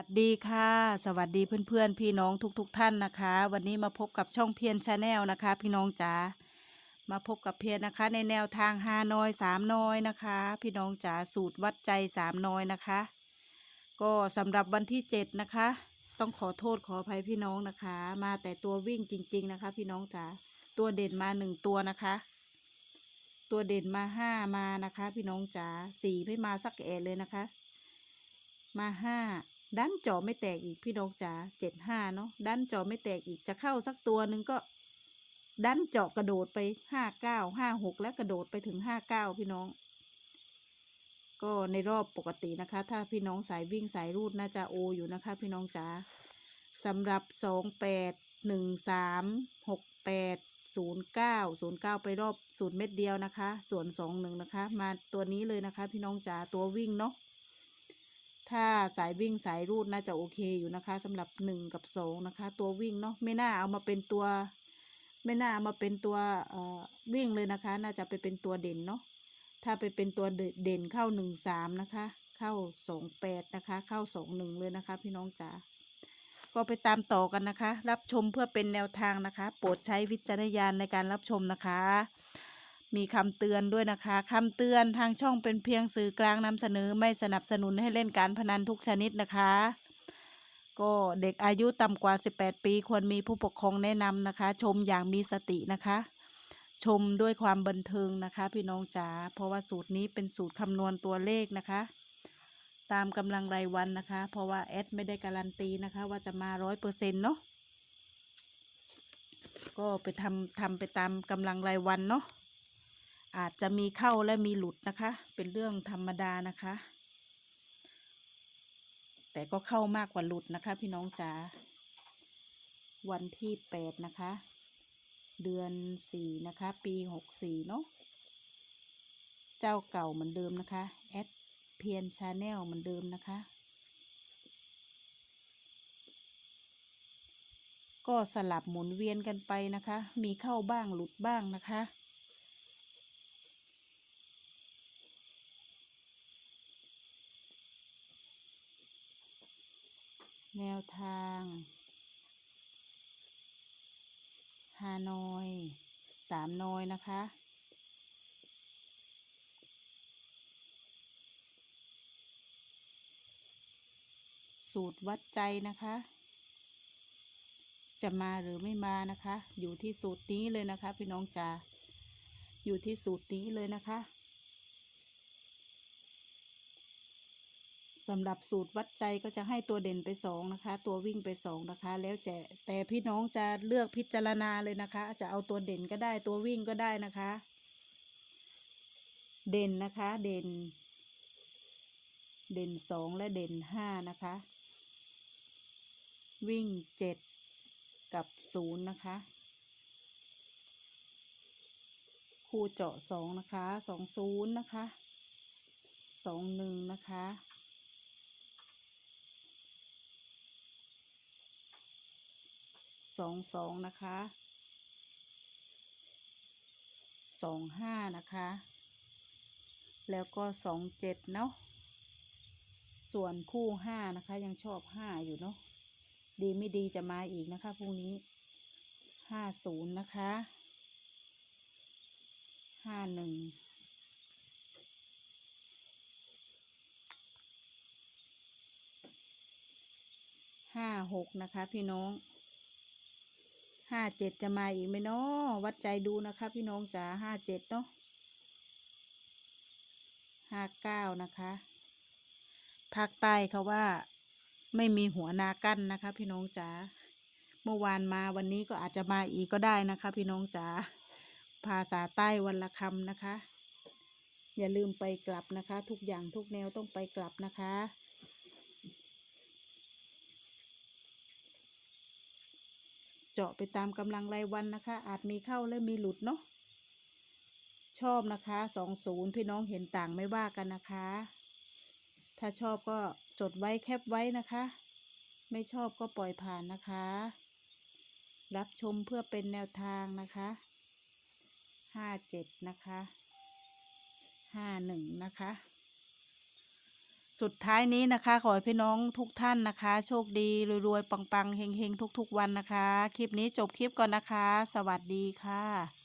วัสดีค่ะ สวัสดีเพื่อนๆพี่น้องทุกๆทท่านนะคะ วันนี้มาพบกับช่องเพียรชาแนลนะคะ พี่น้องจ๋ามาพบกับเพียรนะคะ ในแนวทางฮานอยสามน้อยนะคะ พี่น้องจ๋าสูตรวัดใจสามน้อยนะคะ ก็สำหรับวันที่เจ็ดนะคะ ต้องขอโทษขออภัยพี่น้องนะคะ มาแต่ตัววิ่งจริง ๆนะคะ พี่น้องจ๋าตัวเด่นมาหนึ่งตัวนะคะ ตัวเด่นมาห้ามานะคะ พี่น้องจ๋าสี่ไม่มาสักแอะเลยนะคะ มาห้า ดันจอไม่แตกอีกพี่น้องจ๋าเจ็ดห้าเนาะดันจอไม่แตกอีกจะเข้าสักตัวหนึ่งก็ ดันเจาะกระโดดไปห้าเก้าห้าหกแล้วกระโดดไปถึงห้าเก้าพี่น้อง ก็ในรอบปกตินะคะ ถ้าพี่น้องสายวิ่งสายรูดน่าจะโออยู่นะคะ พี่น้องจ๋าสำหรับสองแปดหนึ่งสามหกแปดศูนย์เก้าศูนย์เก้าไปรอบศูนย์เม็ดเดียวนะคะ ส่วนสองหนึ่งนะคะ มาตัวนี้เลยนะคะ พี่น้องจ๋าตัววิ่งเนาะ ถ้าสายวิ่งสายรูดน่าจะโอเคอยู่นะคะสำหรับหนึ่งกับสองนะคะ ตัววิ่งเนาะไม่น่าเอามาเป็นตัว ไม่น่าเอามาเป็นตัวเอ่อวิ่งเลยนะคะ น่าจะไปเป็นตัวเด่นเนาะถ้าไปเป็นตัวเด่นเข้าหนึ่งสามนะคะ เข้าสองแปดนะคะ เข้าสองหนึ่งเลยนะคะ พี่น้องจ๋าก็ไปตามต่อกันนะคะ รับชมเพื่อเป็นแนวทางนะคะ โปรดใช้วิจารณญาณในการรับชมนะคะ มีคำเตือนด้วยนะคะคำเตือนทางช่องเป็นเพียงสื่อกลางนำเสนอไม่สนับสนุนให้เล่นการพนันทุกชนิดนะคะ ก็เด็กอายุต่ำกว่า 18 ปีควรมีผู้ปกครองแนะนำนะคะ ชมอย่างมีสตินะคะ ชมด้วยความบันเทิงนะคะ พี่น้องจ๋าเพราะว่าสูตรนี้เป็นสูตรคำนวณตัวเลขนะคะ ตามกำลังรายวันนะคะ เพราะว่าแอดไม่ได้การันตีนะคะ ว่าจะมาร้อยเปอร์เซ็นต์เนาะก็ไปทำทำไปตามกำลังรายวันเนาะ อาจจะมีเข้าและมีหลุดนะคะ เป็นเรื่องธรรมดานะคะ แต่ก็เข้ามากกว่าหลุดนะคะ พี่น้องจ๋าวันที่แปดนะคะ เดือนสี่นะคะ ปีหกสี่เนาะเจ้าเก่าเหมือนเดิมนะคะแอดเพียนชาแนลเหมือนเดิมนะคะ ก็สลับหมุนเวียนกันไปนะคะ มีเข้าบ้างหลุดบ้างนะคะ แนวทางฮานอยสามนอยนะคะ สูตรวัดใจนะคะ จะมาหรือไม่มานะคะ อยู่ที่สูตรนี้เลยนะคะ พี่น้องจ๋าอยู่ที่สูตรนี้เลยนะคะ สำหรับสูตรวัดใจก็จะให้ตัวเด่นไปสองนะคะ ตัววิ่งไปสองนะคะ แล้วแต่แต่พี่น้องจะเลือกพิจารณาเลยนะคะ จะเอาตัวเด่นก็ได้ตัววิ่งก็ได้นะคะ เด่นนะคะเด่น เด่นสองและเด่นห้านะคะ วิ่งเจ็ดกับศูนย์นะคะคู่เจาะสองนะคะสองศูนย์นะคะสองหนึ่งนะคะ สองสองนะคะสองห้านะคะ แล้วก็สองเจ็ดเนาะส่วนคู่ห้านะคะ ยังชอบห้าอยู่เนาะดีไม่ดีจะมาอีกนะคะพรุ่งนี้ห้าศูนย์นะคะห้าหนึ่งห้าหกนะคะพี่น้อง ห้าเจ็ดจะมาอีกไหมเนาะวัดใจดูนะคะ พี่น้องจ๋าห้าเจ็ดเนาะห้าเก้านะคะภาคใต้เขาว่า ไม่มีหัวนากั้นนะคะ พี่น้องจ๋าเมื่อวานมาวันนี้ก็อาจจะมาอีกก็ได้นะคะ พี่น้องจ๋าภาษาใต้วันละคำนะคะ อย่าลืมไปกลับนะคะ ทุกอย่างทุกแนวต้องไปกลับนะคะ เจาะไปตามกำลังรายวันนะคะ อาจมีเข้าและมีหลุดเนาะชอบนะคะสองศูนย์พี่น้องเห็นต่างไม่ว่ากันนะคะ ถ้าชอบก็จดไว้แคปไว้นะคะ ไม่ชอบก็ปล่อยผ่านนะคะ รับชมเพื่อเป็นแนวทางนะคะห้าเจ็ดนะคะห้าหนึ่งนะคะ สุดท้ายนี้นะคะ ขอให้พี่น้องทุกท่านนะคะ โชคดีรวยๆปังๆเฮงๆทุก ๆ วันนะคะ คลิปนี้จบคลิปก่อนนะคะ สวัสดีค่ะ